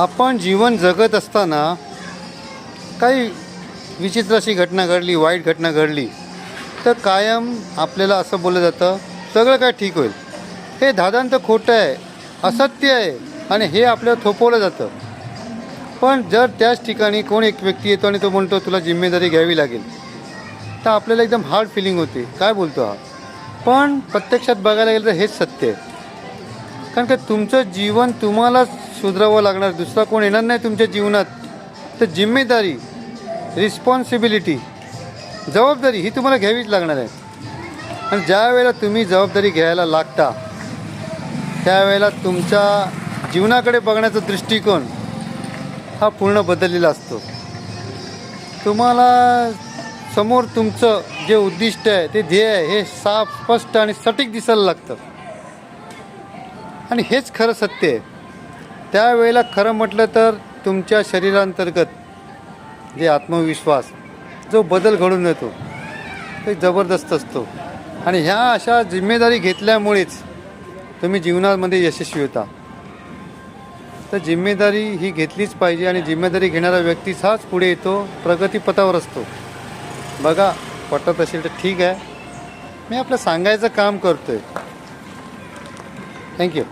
आपण जीवन जगत असताना काही विचित्र अशी घटना घडली वाईट घटना घडली तर कायम आपल्याला असं बोललं जातं सगळं काय ठीक होईल. हे दादांत खोटं आहे असत्य आहे आणि हे आपल्याला थोपवलं जातं. पण जर त्याच ठिकाणी कोण एक व्यक्ती येतो आणि तो म्हणतो तुला जिम्मेदारी घ्यावी लागेल तर आपल्याला एकदम हार्ड फिलिंग होते. काय बोलतो हा? पण प्रत्यक्षात बघायला गेलं तर हेच सत्य आहे. कारण का तुमचं जीवन तुम्हालाच सुधरावं लागणार. दुसरा कोण येणार नाही तुमच्या जीवनात. तर जिम्मेदारी रिस्पॉन्सिबिलिटी जबाबदारी ही तुम्हाला घ्यावीच लागणार आहे. आणि ज्या वेळेला तुम्ही जबाबदारी घ्यायला लागता त्यावेळेला तुमच्या जीवनाकडे बघण्याचा दृष्टिकोन हा पूर्ण बदललेला असतो. तुम्हाला समोर तुमचं जे उद्दिष्ट आहे ते ध्येय आहे हे साफ स्पष्ट आणि सटीक दिसायला लागतं. आणि हेच खरं सत्य आहे. त्यावेळेला खरं म्हटलं तर तुमच्या शरीरांतर्गत जे आत्मविश्वास जो बदल घडून येतो ते जबरदस्त असतो. आणि ह्या अशा जिम्मेदारी घेतल्यामुळेच तुम्ही जीवनामध्ये यशस्वी होता. तर जिम्मेदारी ही घेतलीच पाहिजे आणि जिम्मेदारी घेणारा व्यक्तीच हाच पुढे येतो प्रगतीपथावर असतो. बघा पटत असेल तर ठीक आहे. मी आपलं सांगायचं काम करतो आहे थँक्यू